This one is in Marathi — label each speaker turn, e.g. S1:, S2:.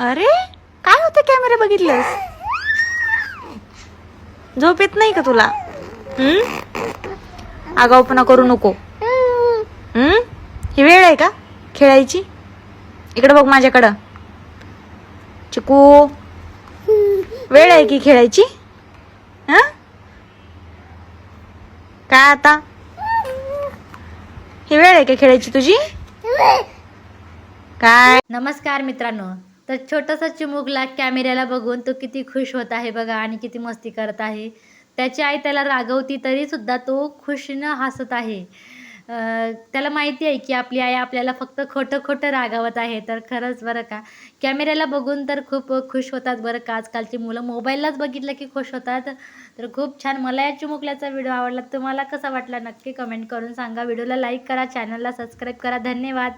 S1: अरे काय होतं कॅमेरा बघितलंस? झोप येत नाही का तुला? हम्म? आगाऊपणा करू नको. हम्म? ही वेळ आहे का? खेळायची? इकडे बघ माझ्याकडं. चिकू वेळ आहे की खेळायची? हा? काय आता? ही वेळ आहे का खेळायची तुझी? काय?
S2: नमस्कार मित्रांनो. तर छोटासा चिमुकला कॅमेऱ्याला बघून तो किती खुश होत आहे बघा आणि किती मस्ती करत आहे. त्याची आई त्याला रागवती तरी सुद्धा तो खुशीनं हसत आहे. त्याला माहिती आहे की आपली आई आपल्याला फक्त खोटं खोटं रागावत आहे. तर खरंच बरं का. कॅमेऱ्याला बघून तर खूप खुश होतात बरं का. आजकालची मुलं मोबाईललाच बघितलं की खुश होतात. तर खूप छान. मला या चिमुकल्याचा व्हिडिओ आवडला. तुम्हाला कसा वाटला नक्की कमेंट करून सांगा. व्हिडिओला लाईक करा चॅनलला सबस्क्राईब करा. धन्यवाद.